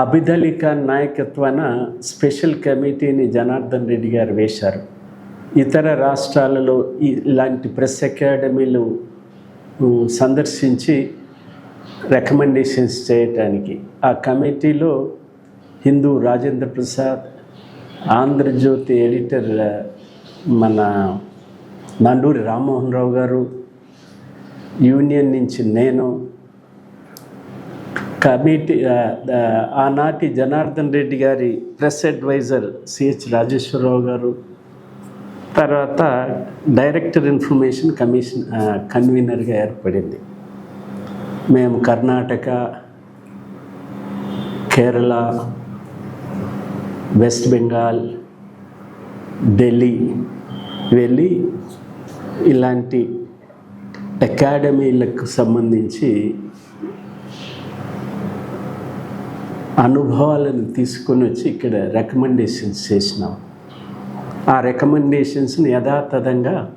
అభిదలిక నాయకత్వాన special కమిటీని జనార్దన్ రెడ్డి గారు వేశారు. ఇతర రాష్ట్రాలలో ఇలాంటి ప్రెస్ అకాడమీలు సందర్శించి రికమెండేషన్స్ చేయటానికి. ఆ కమిటీలో హిందూ రాజేంద్ర ప్రసాద్ ఆంధ్రజ్యోతి ఎడిటర్ మన నండూరి రామ్మోహన్ రావు గారు యూనియన్ నుంచి నేను కమిటీ ఆనాటి జనార్దన్ రెడ్డి గారి ప్రెస్ అడ్వైజర్ సిహెచ్ రాజేశ్వరరావు గారు తర్వాత డైరెక్టర్ ఇన్ఫర్మేషన్ కమిషన్ కన్వీనర్గా ఏర్పడింది. మేము కర్ణాటక కేరళ వెస్ట్ బెంగాల్ ఢిల్లీ వెళ్ళి ఇలాంటి అకాడమీలకు సంబంధించి అనుభవాలను తీసుకొని వచ్చి ఇక్కడ రికమెండేషన్స్ చేసినాం. ఆ రికమెండేషన్స్ని యథాతథంగా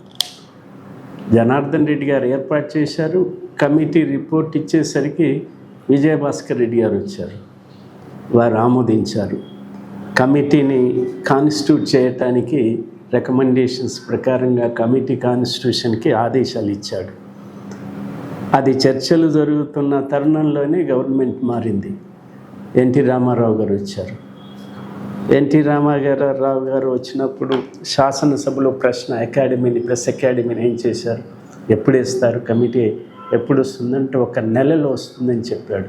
జనార్దన్ రెడ్డి గారు ఏర్పాటు చేశారు. కమిటీ రిపోర్ట్ ఇచ్చేసరికి విజయభాస్కర్ రెడ్డి గారు వచ్చారు. వారు ఆమోదించారు. కమిటీని కాన్స్టిట్యూట్ చేయటానికి రికమెండేషన్స్ ప్రకారంగా కమిటీ కాన్స్టిట్యూషన్కి ఆదేశాలు ఇచ్చాడు. అది చర్చలు జరుగుతున్న తరుణంలోనే గవర్నమెంట్ మారింది. ఎన్టీ రామారావు గారు వచ్చారు. ఎన్టీ రామారావు గారు వచ్చినప్పుడు శాసనసభలో ప్రశ్న అకాడమీని ప్రెస్ అకాడమీని ఏం చేశారు? ఎప్పుడు వేస్తారు? కమిటీ ఎప్పుడు వస్తుందంటే ఒక నెలలో వస్తుందని చెప్పాడు.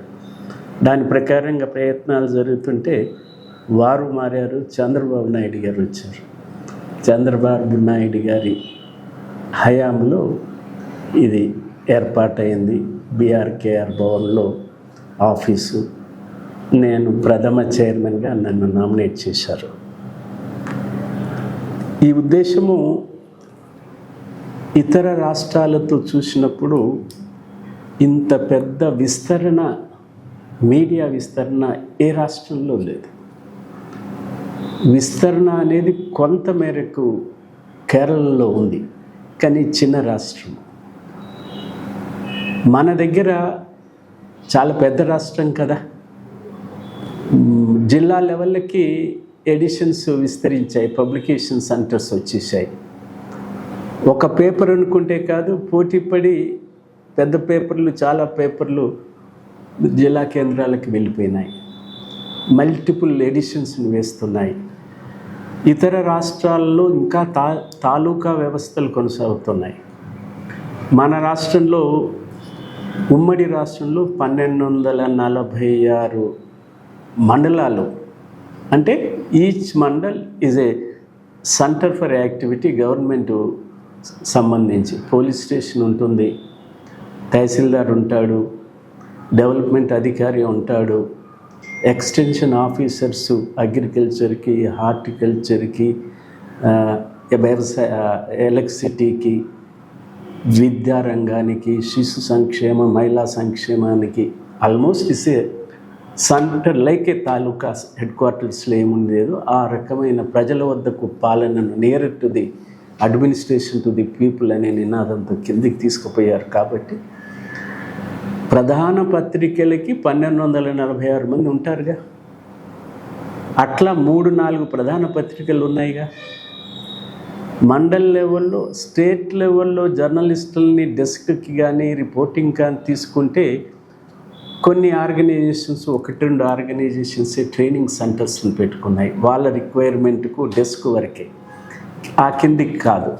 దాని ప్రకారంగా ప్రయత్నాలు జరుగుతుంటే వారు మారారు చంద్రబాబు నాయుడు గారు వచ్చారు. చంద్రబాబు నాయుడు గారి హయాంలో ఇది ఏర్పాటైంది. బీఆర్కేఆర్ భవన్లో ఆఫీసు. నేను ప్రథమ చైర్మన్గా నన్ను నామినేట్ చేశారు. ఈ ఉద్దేశము ఇతర రాష్ట్రాలతో చూసినప్పుడు ఇంత పెద్ద విస్తరణ మీడియా విస్తరణ ఏ రాష్ట్రంలో లేదు. విస్తరణ అనేది కొంత మేరకు కేరళలో ఉంది కానీ చిన్న రాష్ట్రం. మన దగ్గర చాలా పెద్ద రాష్ట్రం కదా. జిల్లా లెవెల్కి ఎడిషన్స్ విస్తరించాయి పబ్లికేషన్ సెంటర్స్ వచ్చేసాయి. ఒక పేపర్ అనుకుంటే కాదు పోటీపడి పెద్ద పేపర్లు చాలా పేపర్లు జిల్లా కేంద్రాలకు వెళ్ళిపోయినాయి. మల్టిపుల్ ఎడిషన్స్ని వేస్తున్నాయి. ఇతర రాష్ట్రాల్లో ఇంకా తా తాలూకా వ్యవస్థలు కొనసాగుతున్నాయి. మన రాష్ట్రంలో ఉమ్మడి రాష్ట్రంలో పన్నెండు వందల నలభై ఆరు మండలాలు. అంటే each mandal is a centre for activity government సంబంధించి. పోలీస్ స్టేషన్ ఉంటుంది తహసీల్దార్ ఉంటాడు డెవలప్మెంట్ అధికారి ఉంటాడు ఎక్స్టెన్షన్ ఆఫీసర్స్ అగ్రికల్చర్కి హార్టికల్చర్కి వ్యవసాయ ఎలక్ట్రిసిటీకి విద్యారంగానికి శిశు సంక్షేమ మహిళా సంక్షేమానికి. Almost is a centre like talukas taluka head క్వార్టర్స్లో ఏముండేదో ఆ రకమైన ప్రజల వద్దకు పాలనను near to the administration to the people అనే నినాదంతో కిందికి తీసుకుపోయారు కాబట్టి ప్రధాన పత్రికలకి పన్నెండు వందల నలభై ఆరు మంది ఉంటారుగా. అట్లా మూడు నాలుగు ప్రధాన పత్రికలు ఉన్నాయిగా. మండల్ లెవెల్లో స్టేట్ లెవెల్లో జర్నలిస్టులని డెస్క్కి కానీ రిపోర్టింగ్ కానీ తీసుకుంటే కొన్ని ఆర్గనైజేషన్స్ ఒకటి రెండు ఆర్గనైజేషన్స్ ట్రైనింగ్ సెంటర్స్ని పెట్టుకున్నాయి. వాళ్ళ రిక్వైర్మెంట్కు డెస్క్ వరకే. ఆ కిందికి కాదు.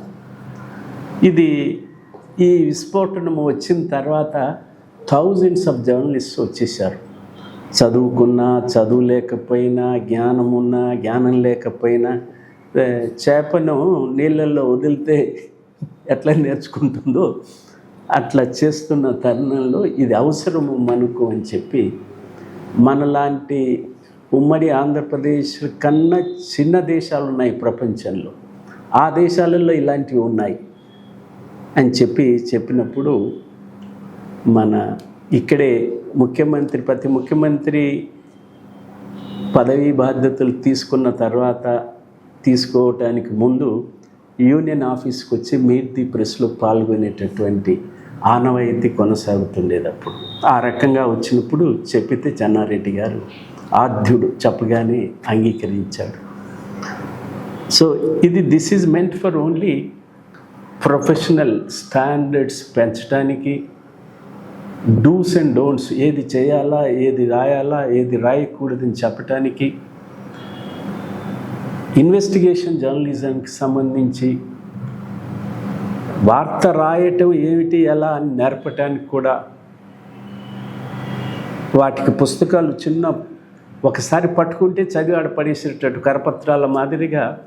ఇది ఈ విస్ఫోటనం వచ్చిన తర్వాత థౌజండ్స్ ఆఫ్ జర్నలిస్ట్ వచ్చేసారు చదువుకున్నా చదువు లేకపోయినా జ్ఞానం ఉన్నా జ్ఞానం లేకపోయినా చేపను నీళ్ళల్లో వదిలితే ఎట్లా నేర్చుకుంటుందో అట్లా చేస్తున్న తరుణంలో ఇది అవసరము మనకు అని చెప్పి మనలాంటి ఉమ్మడి ఆంధ్రప్రదేశ్ కన్నా చిన్న దేశాలు ఉన్నాయి ప్రపంచంలో. ఆ దేశాలలో ఇలాంటివి ఉన్నాయి అని చెప్పి చెప్పినప్పుడు మన ఇక్కడే ముఖ్యమంత్రి ప్రతి ముఖ్యమంత్రి పదవీ బాధ్యతలు తీసుకున్న తర్వాత తీసుకోవటానికి ముందు యూనియన్ ఆఫీస్కి వచ్చి మీట్ ది ప్రెస్లో పాల్గొనేటటువంటి ఆనవాయితీ కొనసాగుతుండేది అప్పుడు ఆ రకంగా వచ్చినప్పుడు చెప్పితే చెన్నారెడ్డి గారు ఆద్యుడు చెప్పగానే అంగీకరించాడు. సో ఇది this is meant for only professional standards పెంచడానికి. డూస్ అండ్ డోంట్స్ ఏది చేయాలా ఏది రాయాలా ఏది రాయకూడదని చెప్పటానికి. ఇన్వెస్టిగేషన్ జర్నలిజంకి సంబంధించి వార్త రాయటం ఏమిటి ఎలా అని నేర్పటానికి కూడా వాటికి పుస్తకాలు చిన్న ఒకసారి పట్టుకుంటే చదివి ఆడ పడేసేటట్టు కరపత్రాల మాదిరిగా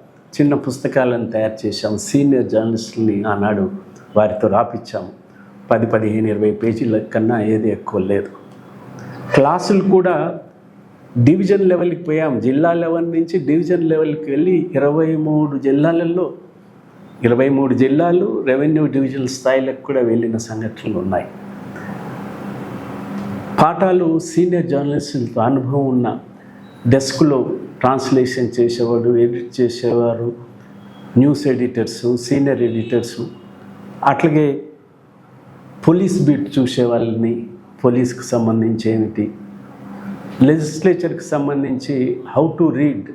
చిన్న పుస్తకాలను తయారు చేశాం. సీనియర్ జర్నలిస్టుల్ని ఆనాడు వారితో రాపిచ్చాము పది పదిహేను ఇరవై పేజీల కన్నా ఏది ఎక్కువ లేదు. క్లాసులు కూడా డివిజన్ లెవెల్కి పోయాం. జిల్లా లెవెల్ నుంచి డివిజన్ లెవెల్కి వెళ్ళి ఇరవై మూడు జిల్లాలలో ఇరవై మూడు జిల్లాలు రెవెన్యూ డివిజన్ స్థాయిలకు కూడా వెళ్ళిన సంఘటనలు ఉన్నాయి. పాఠాలు సీనియర్ జర్నలిస్టులతో అనుభవం ఉన్న డెస్క్లో ట్రాన్స్లేషన్ చేసేవాడు ఎడిట్ చేసేవారు న్యూస్ ఎడిటర్స్ సీనియర్ ఎడిటర్స్ అట్లాగే పోలీస్ బీట్ చూసే వాళ్ళని పోలీస్కి సంబంధించి ఏమిటి లెజిస్లేచర్కి సంబంధించి how to read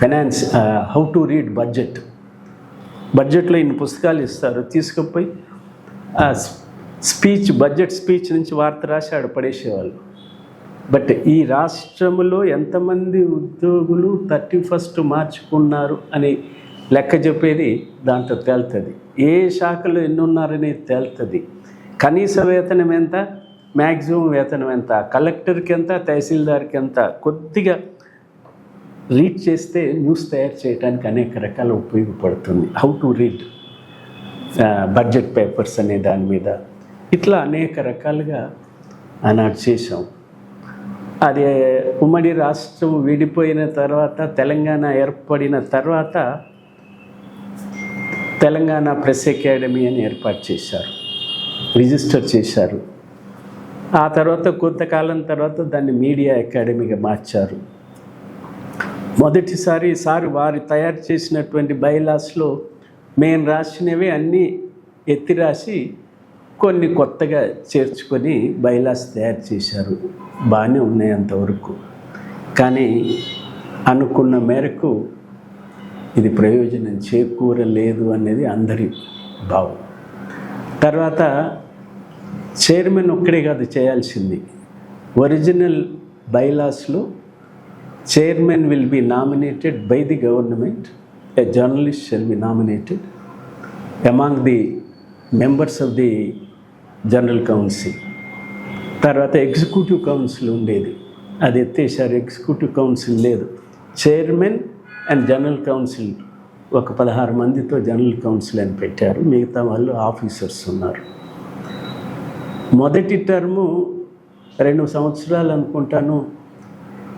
finance how to read budget బడ్జెట్లో ఇన్ని పుస్తకాలు ఇస్తారు తీసుకుపోయి ఆ స్పీచ్ బడ్జెట్ స్పీచ్ నుంచి వార్త రాసి ఆడ పడేసేవాళ్ళు. బట్ ఈ రాష్ట్రంలో ఎంతమంది ఉద్యోగులు థర్టీ ఫస్ట్ మార్చుకున్నారు అని లెక్క చెప్పేది దాంట్లో తేలుతుంది. ఏ శాఖలో ఎన్నున్నారనేది తేలుతుంది. కనీస వేతనం ఎంత? మ్యాక్సిమం వేతనం ఎంత? కలెక్టర్కి ఎంత తహసీల్దార్కి ఎంత కొద్దిగా రీడ్ చేస్తే న్యూస్ తయారు చేయడానికి అనేక రకాల ఉపయోగపడుతుంది. How to read budget papers అనే దాని మీద ఇట్లా అనేక రకాలుగా ఆనాడు చేసాం అది ఉమ్మడి రాష్ట్రం విడిపోయిన తర్వాత తెలంగాణ ఏర్పడిన తర్వాత తెలంగాణ ప్రెస్ అకాడమీ అని ఏర్పాటు చేశారు. రిజిస్టర్ చేశారు. ఆ తర్వాత కొంతకాలం తర్వాత దాన్ని మీడియా అకాడమీగా మార్చారు. మొదటిసారి సార్ వారు తయారు చేసినటువంటి బైలాస్లో మేము రాసినవి అన్నీ ఎత్తి రాసి కొన్ని కొత్తగా చేర్చుకొని బైలాస్ తయారు చేశారు. బాగానే ఉన్నాయి అంతవరకు. కానీ అనుకున్న మేరకు ఇది ప్రయోజనం చేకూరలేదు అనేది అందరి భావం. తర్వాత చైర్మన్ ఒక్కడే కాదు చేయాల్సింది. Original బైలాస్లో chairman will be nominated by the government a journalist shall be nominated among the members of the general council తర్వాత ఎగ్జిక్యూటివ్ కౌన్సిల్ ఉండేది. అది ఎత్తేసారు ఎగ్జిక్యూటివ్ కౌన్సిల్ లేదు. చైర్మన్ అండ్ జనరల్ కౌన్సిల్ ఒక పదహారు మందితో జనరల్ కౌన్సిల్ అని పెట్టారు. మిగతా వాళ్ళు ఆఫీసర్స్ ఉన్నారు. మొదటి టర్ము రెండు సంవత్సరాలు అనుకుంటాను.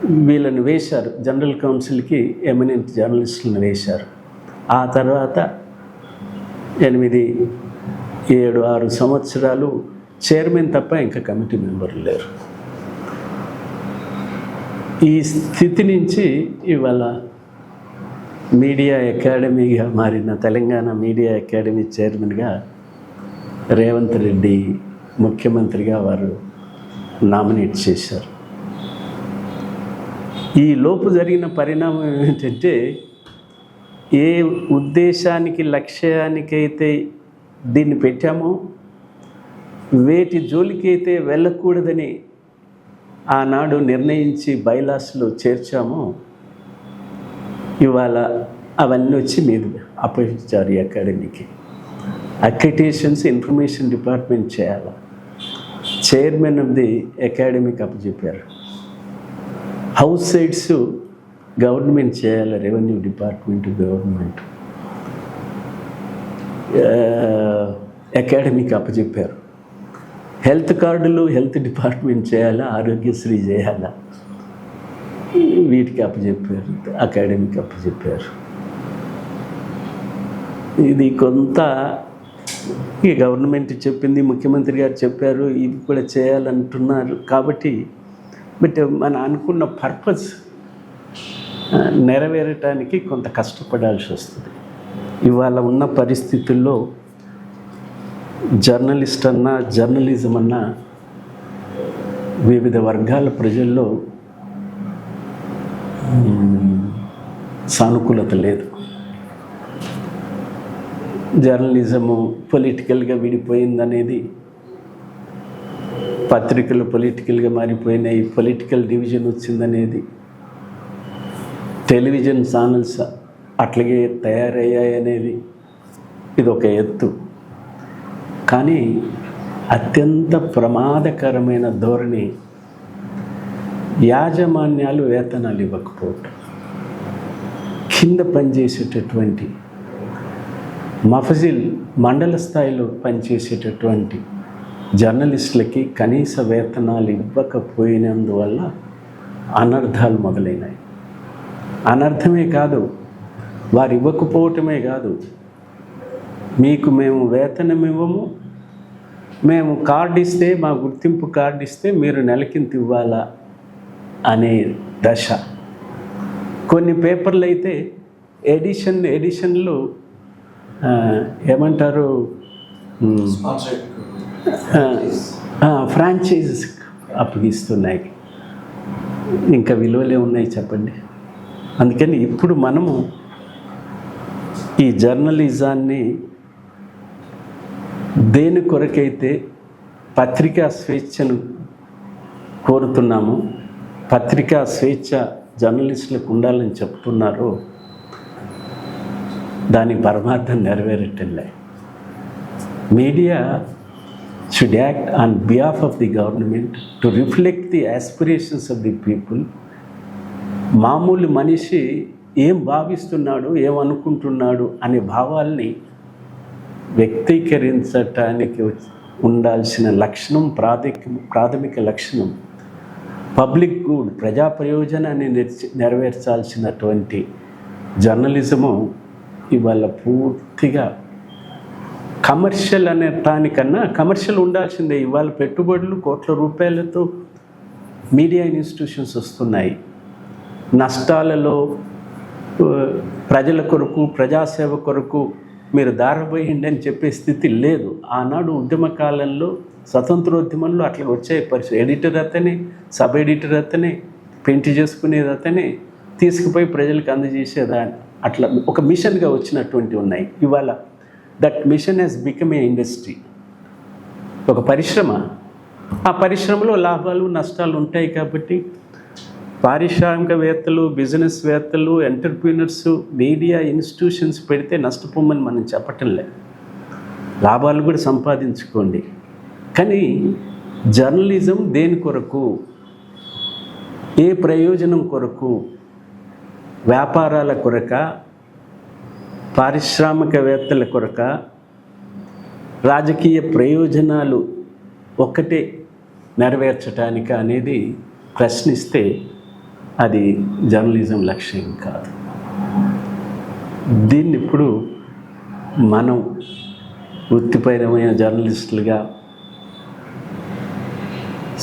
వీళ్ళని వేశారు. జనరల్ కౌన్సిల్కి ఎమినెంట్ జర్నలిస్టులను వేశారు. ఆ తర్వాత ఎనిమిది ఏడు ఆరు సంవత్సరాలు చైర్మన్ తప్ప ఇంకా కమిటీ మెంబర్లు లేరు. ఈ స్థితి నుంచి ఇవాళ మీడియా అకాడమీగా మారిన తెలంగాణ మీడియా అకాడమీ చైర్మన్గా రేవంత్ రెడ్డి ముఖ్యమంత్రిగా వారు నామినేట్ చేశారు. ఈ లోపు జరిగిన పరిణామం ఏమిటంటే ఏ ఉద్దేశానికి లక్ష్యానికైతే దీన్ని పెట్టామో వేటి జోలికైతే వెళ్ళకూడదని ఆనాడు నిర్ణయించి బైలాస్లో చేర్చామో ఇవాళ అవన్నీ వచ్చి మీరు అప్పగించారు ఈ అకాడమీకి. అక్రిటేషన్స్ ఇన్ఫర్మేషన్ డిపార్ట్మెంట్ చేయాలి? చైర్మన్ ఆఫ్ ది అకాడమీకి అప్పచెప్పారు. హౌస్ సైడ్స్ గవర్నమెంట్ చేయాలి రెవెన్యూ డిపార్ట్మెంట్ గవర్నమెంట్. అకాడమీకి అప్పచెప్పారు. హెల్త్ కార్డులు హెల్త్ డిపార్ట్మెంట్ చేయాలా ఆరోగ్యశ్రీ చేయాలా? వీటికి అప్పచెప్పారు అకాడమీకి అప్పచెప్పారు. ఇది కొంత ఈ గవర్నమెంట్ చెప్పింది ముఖ్యమంత్రి గారు చెప్పారు ఇది కూడా చేయాలంటున్నారు. కాబట్టి బట్ మనం అనుకున్న పర్పస్ నెరవేరటానికి కొంత కష్టపడాల్సి వస్తుంది. ఇవాళ ఉన్న పరిస్థితుల్లో జర్నలిస్ట్ అన్నా జర్నలిజం అన్నా వివిధ వర్గాల ప్రజల్లో సానుకూలత లేదు. జర్నలిజము పొలిటికల్గా విడిపోయిందనేది పత్రికలు పొలిటికల్గా మారిపోయినాయి. పొలిటికల్ డివిజన్ వచ్చిందనేది టెలివిజన్ ఛానల్స్ అట్లాగే తయారయ్యాయి అనేది ఇది ఒక ఎత్తు. కానీ అత్యంత ప్రమాదకరమైన ధోరణి యాజమాన్యాలు వేతనాలు ఇవ్వకపోవటం. కింద పనిచేసేటటువంటి మఫజిల్ మండల స్థాయిలో పనిచేసేటటువంటి జర్నలిస్టులకి కనీస వేతనాలు ఇవ్వకపోయినందువల్ల అనర్థాలు మొదలైనాయి. అనర్థమే కాదు వారు ఇవ్వకపోవటమే కాదు మీకు మేము వేతనం ఇవ్వము మేము కార్డు ఇస్తే మా గుర్తింపు కార్డు ఇస్తే మీరు నెలకింత ఇవ్వాలా అనే దశ. కొన్ని పేపర్లు అయితే ఎడిషన్ ఎడిషన్లు ఏమంటారు? ఉమ్, ఫ్రాంచైజెస్ అప్పగిస్తున్నాయి ఇంకా విలువలే ఉన్నాయి చెప్పండి. అందుకని ఇప్పుడు మనము ఈ జర్నలిజాన్ని దేని కొరకైతే పత్రికా స్వేచ్ఛను కోరుతున్నాము పత్రికా స్వేచ్ఛ జర్నలిస్టులకు ఉండాలని చెప్తున్నారో దాని పరమార్థం నెరవేరటంలే. Media should act on behalf of the government to reflect the aspirations of the people. మామూలు మనిషి ఏం భావిస్తున్నాడు ఏమనుకుంటున్నాడు అనే భావాల్ని వ్యక్తీకరించటానికి ఉండాల్సిన లక్షణం ప్రాథమిక ప్రాథమిక లక్షణం పబ్లిక్ గుడ్ ప్రజా ప్రయోజనాన్ని నెరవేర్చాల్సినటువంటి జర్నలిజము ఇవాళ పూర్తిగా కమర్షియల్ అనే దానికన్నా కమర్షియల్ ఉండాల్సిందే. ఇవాళ పెట్టుబడులు కోట్ల రూపాయలతో మీడియా ఇన్స్టిట్యూషన్స్ వస్తున్నాయి. నష్టాలలో ప్రజల కొరకు ప్రజాసేవ కొరకు మీరు దారపోయిండి అని చెప్పే స్థితి లేదు. ఆనాడు ఉద్యమ కాలంలో స్వతంత్రోద్యమంలో అట్లా వచ్చే పరిస్థితి. ఎడిటర్ అతనే సబ్ ఎడిటర్ అతనే పెయింట్ చేసుకునేది అతనే తీసుకుపోయి ప్రజలకు అందజేసేదా? అట్లా ఒక మిషన్గా వచ్చినటువంటి ఉన్నాయి. ఇవాళ that mission has become a industry ఒక పరిశ్రమ. ఆ పరిశ్రమలో లాభాలు నష్టాలు ఉంటాయి కాబట్టి పారిశ్రామికవేత్తలు బిజినెస్ వేత్తలు ఎంటర్ప్రీనర్స్ మీడియా ఇన్స్టిట్యూషన్స్ పెడితే నష్టపోమని మనం చెప్పటం లేదు. లాభాలు కూడా సంపాదించుకోండి. కానీ జర్నలిజం దేని కొరకు? ఏ ప్రయోజనం కొరకు? వ్యాపారాల కొరక? పారిశ్రామికవేత్తల కొరక రాజకీయ ప్రయోజనాలు ఒక్కటే నెరవేర్చటానిక అనేది ప్రశ్నిస్తే అది జర్నలిజం లక్ష్యం కాదు. దీన్ని ఇప్పుడు మనం వృత్తిపరమైన జర్నలిస్టులుగా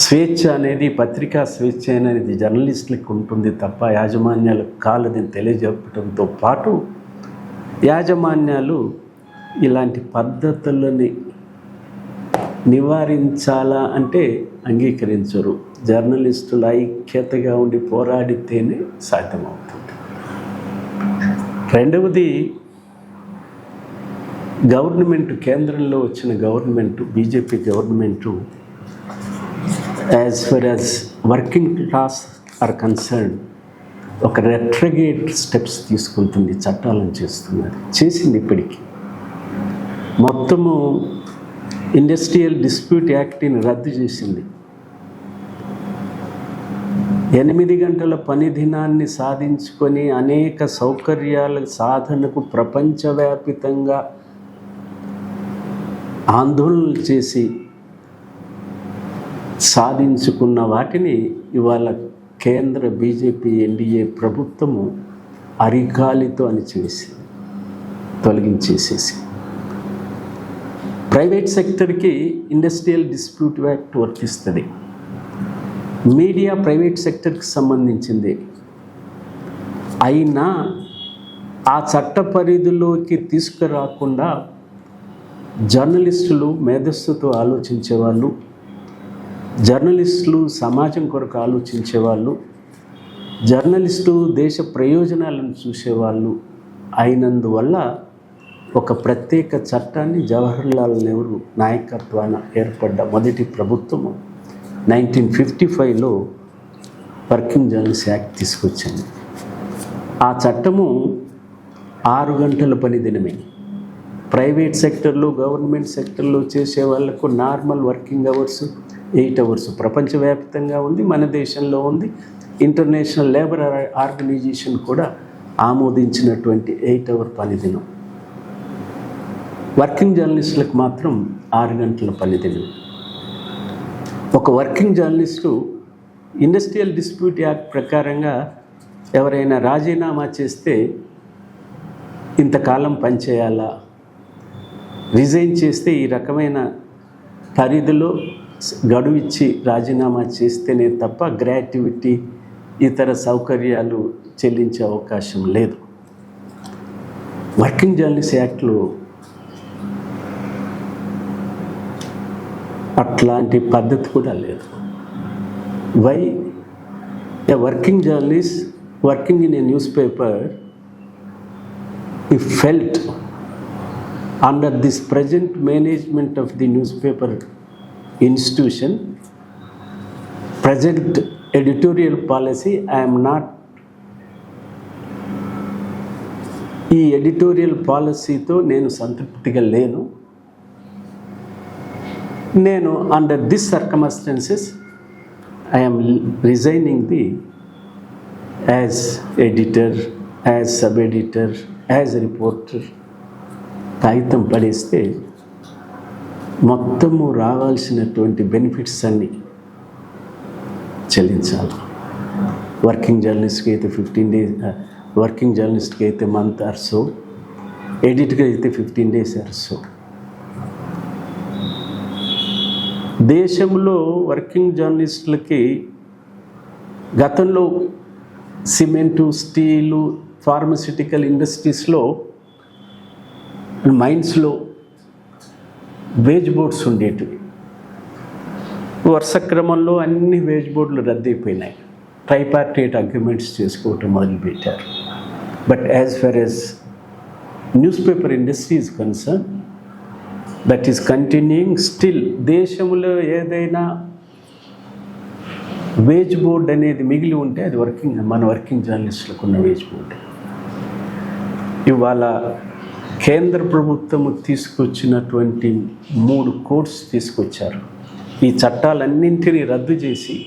స్వేచ్ఛ అనేది పత్రికా స్వేచ్ఛ అనేది జర్నలిస్టులకు ఉంటుంది తప్ప యాజమాన్యాలకు కాలదని తెలియజెప్పడంతో పాటు యాజమాన్యాలు ఇలాంటి పద్ధతులని నివారించాలా అంటే అంగీకరించరు. జర్నలిస్టులు ఐక్యతగా ఉండి పోరాడితేనే సాధ్యమవుతుంది. రెండవది గవర్నమెంట్ కేంద్రంలో వచ్చిన government BJP government as far as working class are concern ఒక రెట్రిగేట్ స్టెప్స్ తీసుకుంటుంది చట్టాలను చేస్తున్నది చేసింది ఇప్పటికీ. మొత్తము ఇండస్ట్రియల్ డిస్ప్యూట్ యాక్ట్ని రద్దు చేసింది. ఎనిమిది గంటల పని దినాన్ని సాధించుకొని అనేక సౌకర్యాల సాధనకు ప్రపంచవ్యాపితంగా ఆందోళనలు చేసి సాధించుకున్న వాటిని ఇవాళ కేంద్ర బీజేపీ ఎన్డీఏ ప్రభుత్వము అరిగాలితో అని చేసి తొలగించేసేసి ప్రైవేట్ సెక్టర్కి ఇండస్ట్రియల్ డిస్ప్యూట్ యాక్ట్ వర్తిస్తుంది మీడియా ప్రైవేట్ సెక్టర్కి సంబంధించింది. అయినా ఆ చట్ట పరిధిలోకి తీసుకురాకుండా జర్నలిస్టులు మేధస్సుతో ఆలోచించేవాళ్ళు జర్నలిస్టులు సమాజం కొరకు ఆలోచించే వాళ్ళు జర్నలిస్టు దేశ ప్రయోజనాలను చూసేవాళ్ళు అయినందువల్ల ఒక ప్రత్యేక చట్టాన్ని జవహర్లాల్ నెహ్రూ నాయకత్వాన ఏర్పడ్డ మొదటి ప్రభుత్వము నైన్టీన్ ఫిఫ్టీ ఫైవ్లో వర్కింగ్ జర్నలిస్ట్ యాక్ట్ తీసుకొచ్చింది. ఆ చట్టము ఆరు గంటల పని దినమే. ప్రైవేట్ సెక్టర్లో గవర్నమెంట్ సెక్టర్లో చేసే వాళ్ళకు normal working hours eight hours ప్రపంచవ్యాప్తంగా ఉంది మన దేశంలో ఉంది. ఇంటర్నేషనల్ లేబర్ ఆర్గనైజేషన్ కూడా ఆమోదించినటువంటి ఎయిట్ అవర్ పనిదినం. వర్కింగ్ జర్నలిస్టులకు మాత్రం ఆరు గంటల పనిదినం. ఒక working journalist industrial dispute act ప్రకారంగా ఎవరైనా రాజీనామా చేస్తే ఇంతకాలం పనిచేయాలా? రిజైన్ చేస్తే ఈ రకమైన పరిధిలో గడువు ఇచ్చి రాజీనామా చేస్తేనే తప్ప గ్రాట్యుటీ ఇతర సౌకర్యాలు చెల్లించే అవకాశం లేదు. వర్కింగ్ జర్నలిస్ట్ యాక్ట్లో అట్లాంటి పద్ధతి కూడా లేదు. Why a working journalist working in a newspaper he felt under this present management of the newspaper institution, present editorial policy, I am not ఈ ఎడిటోరియల్ పాలసీతో నేను సంతృప్తిగా లేను. నేను under this circumstances I'm resigning the as editor as sub editor as reporter కాగితం పడేస్తే మొత్తము రావాల్సినటువంటి బెనిఫిట్స్ అన్నీ చెల్లించాలి. వర్కింగ్ జర్నలిస్ట్కి అయితే ఫిఫ్టీన్ డేస్ వర్కింగ్ జర్నలిస్ట్కి అయితే మంత్ ఆర్ సో ఎడిట్కి అయితే ఫిఫ్టీన్ డేస్ ఆర్ సో దేశంలో వర్కింగ్ జర్నలిస్టులకి గతంలో సిమెంటు స్టీలు ఫార్మసిటికల్ ఇండస్ట్రీస్లో మైండ్స్లో వేజ్ బోర్డ్స్ ఉండేటివి. వరుస క్రమంలో అన్ని వేజ్ బోర్డులు రద్దయిపోయినాయి. ట్రైపార్టేట్ అగ్రిమెంట్స్ చేసుకోవటం మొదలుపెట్టారు. But as far as newspaper industry is concern that is continuing still దేశంలో ఏదైనా వేజ్ బోర్డ్ అనేది మిగిలి ఉంటే అది వర్కింగ్ మన వర్కింగ్ జర్నలిస్టులకు ఉన్న వేజ్ బోర్డు. ఇవాళ కేంద్ర ప్రభుత్వము తీసుకొచ్చినటువంటి మూడు కోడ్స్ తీసుకొచ్చారు. ఈ చట్టాలన్నింటినీ రద్దు చేసి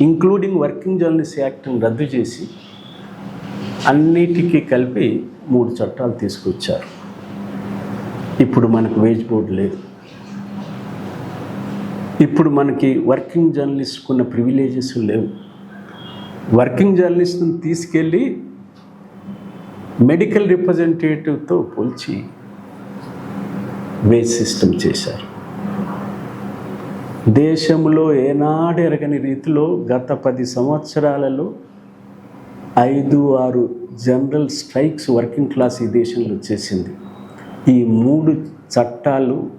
ఇంక్లూడింగ్ వర్కింగ్ జర్నలిస్ట్ యాక్ట్ని రద్దు చేసి అన్నిటికీ కలిపి మూడు చట్టాలు తీసుకొచ్చారు. ఇప్పుడు మనకు వేజ్ బోర్డు లేదు. ఇప్పుడు మనకి వర్కింగ్ జర్నలిస్ట్కున్న ప్రివిలేజెస్ లేవు. వర్కింగ్ జర్నలిస్ట్ని తీసుకెళ్ళి మెడికల్ రిప్రజెంటేటివ్తో పోల్చి వేజ్ సిస్టమ్ చేశారు. దేశంలో ఏనాడు ఎరగని రీతిలో గత పది సంవత్సరాలలో ఐదు ఆరు జనరల్ స్ట్రైక్స్ వర్కింగ్ క్లాస్ ఈ దేశంలో చేసింది. ఈ మూడు చట్టాలు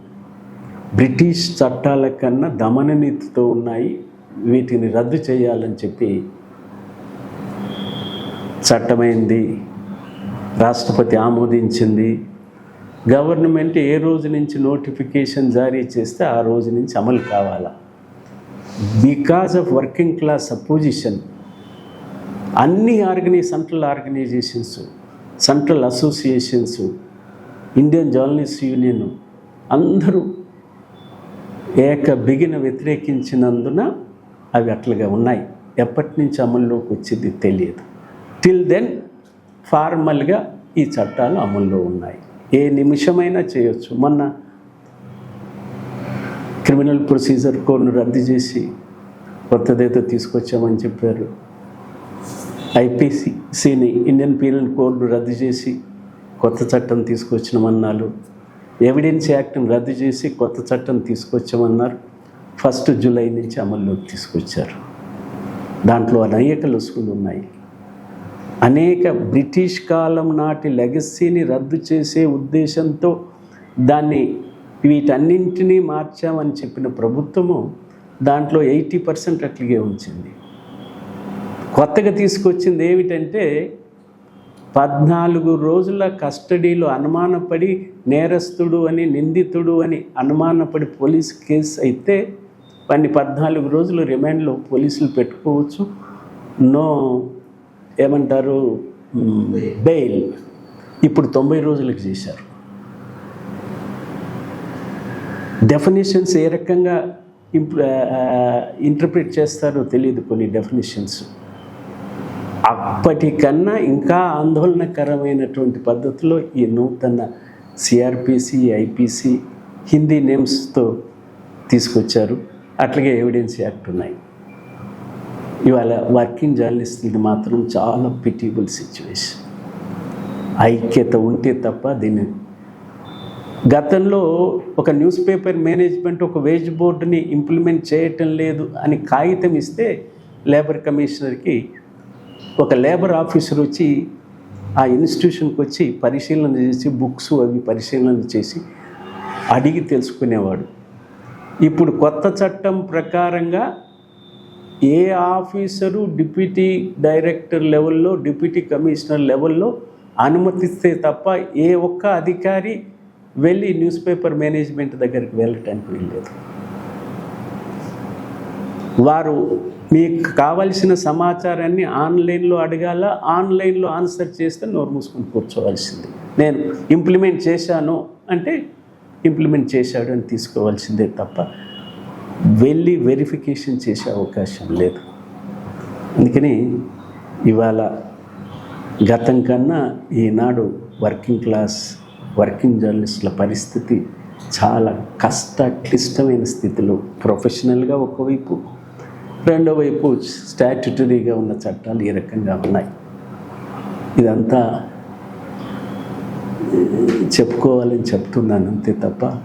బ్రిటిష్ చట్టాల కన్నా దమన నీతితో ఉన్నాయి. వీటిని రద్దు చేయాలని చెప్పి చట్టమైంది. రాష్ట్రపతి ఆమోదించింది. గవర్నమెంట్ ఏ రోజు నుంచి నోటిఫికేషన్ జారీ చేస్తే ఆ రోజు నుంచి అమలు కావాలా? Because of working class opposition. అన్ని ఆర్గనై central organisations central associations Indian journalist union అందరూ ఏక బిగిన వ్యతిరేకించినందున అవి అట్లుగా ఉన్నాయి. ఎప్పటి నుంచి అమల్లోకి వచ్చింది తెలియదు. టిల్ దెన్ ఫార్మల్గా ఈ చట్టాలు అమల్లో ఉన్నాయి. ఏ నిమిషమైనా చేయొచ్చు. మొన్న క్రిమినల్ ప్రొసీజర్ కోడ్ను రద్దు చేసి కొత్తదేదో తీసుకొచ్చామని చెప్పారు. ఐపీసీని ఇండియన్ పీనల్ కోడ్ను రద్దు చేసి కొత్త చట్టం తీసుకొచ్చినామన్నారు. ఎవిడెన్స్ యాక్ట్ని రద్దు చేసి కొత్త చట్టం తీసుకొచ్చామన్నారు. ఫస్ట్ జూలై నుంచి అమల్లోకి తీసుకొచ్చారు. దాంట్లో అనేక లొసుగులు ఉన్నాయి. అనేక బ్రిటిష్ కాలం నాటి లెగసీని రద్దు చేసే ఉద్దేశంతో దాన్ని వీటన్నింటినీ మార్చామని చెప్పిన ప్రభుత్వము దాంట్లో ఎయిటీ పర్సెంట్ అట్లాగే ఉంచింది. కొత్తగా తీసుకొచ్చింది ఏమిటంటే పద్నాలుగు రోజుల కస్టడీలో అనుమానపడి నేరస్తుడు అని నిందితుడు అని అనుమానపడి పోలీస్ కేసు అయితే వాడిని పద్నాలుగు రోజులు రిమాండ్లో పోలీసులు పెట్టుకోవచ్చు. నో ఏమంటారు? బెయిల్. ఇప్పుడు తొంభై రోజులకు చేశారు. డెఫినేషన్స్ ఏ రకంగా ఇంప్ల ఇంటర్ప్రిట్ చేస్తారో తెలియదు కొన్ని డెఫినేషన్స్. అప్పటికన్నా ఇంకా ఆందోళనకరమైనటువంటి పద్ధతిలో ఈ నూతన సిఆర్పిసి ఐపీసీ హిందీ నేమ్స్తో తీసుకొచ్చారు. అట్లాగే ఎవిడెన్స్ యాక్ట్ ఉన్నాయి. ఇవాళ వర్కింగ్ జర్నలిస్టులది మాత్రం చాలా పిటిబుల్ సిచ్యువేషన్ ఐక్యత ఉంటే తప్ప దీన్ని గతంలో ఒక న్యూస్ పేపర్ మేనేజ్మెంట్ ఒక వేజ్ బోర్డుని ఇంప్లిమెంట్ చేయటం లేదు అని కాగితం ఇస్తే లేబర్ కమిషనర్కి ఒక లేబర్ ఆఫీసర్ వచ్చి ఆ ఇన్స్టిట్యూషన్కి వచ్చి పరిశీలన చేసి బుక్స్ అవి పరిశీలన చేసి అడిగి తెలుసుకునేవాడు. ఇప్పుడు కొత్త చట్టం ప్రకారంగా ఏ ఆఫీసరు డిప్యూటీ డైరెక్టర్ లెవెల్లో డిప్యూటీ కమిషనర్ లెవెల్లో అనుమతిస్తే తప్ప ఏ ఒక్క అధికారి వెళ్ళి న్యూస్ పేపర్ మేనేజ్మెంట్ దగ్గరికి వెళ్ళటానికి వెళ్ళలేదు వారు మీకు కావలసిన సమాచారాన్ని ఆన్లైన్లో అడగాల ఆన్లైన్లో ఆన్సర్ చేస్తే నోరు మూసుకొని కూర్చోవలసింది. నేను ఇంప్లిమెంట్ చేశాను అంటే ఇంప్లిమెంట్ చేశాడు అని తీసుకోవాల్సిందే తప్ప వెళ్ళి వెరిఫికేషన్ చేసే అవకాశం లేదు. అందుకని ఇవాళ గతం కన్నా ఈనాడు వర్కింగ్ క్లాస్ వర్కింగ్ జర్నలిస్టుల పరిస్థితి చాలా కష్ట క్లిష్టమైన స్థితిలో ప్రొఫెషనల్గా ఒకవైపు రెండో వైపు స్టాట్యుటరీగా ఉన్న చట్టాలు ఈ రకంగా ఉన్నాయి. ఇదంతా చెప్పుకోవాలని చెప్తున్నాను అంతే తప్ప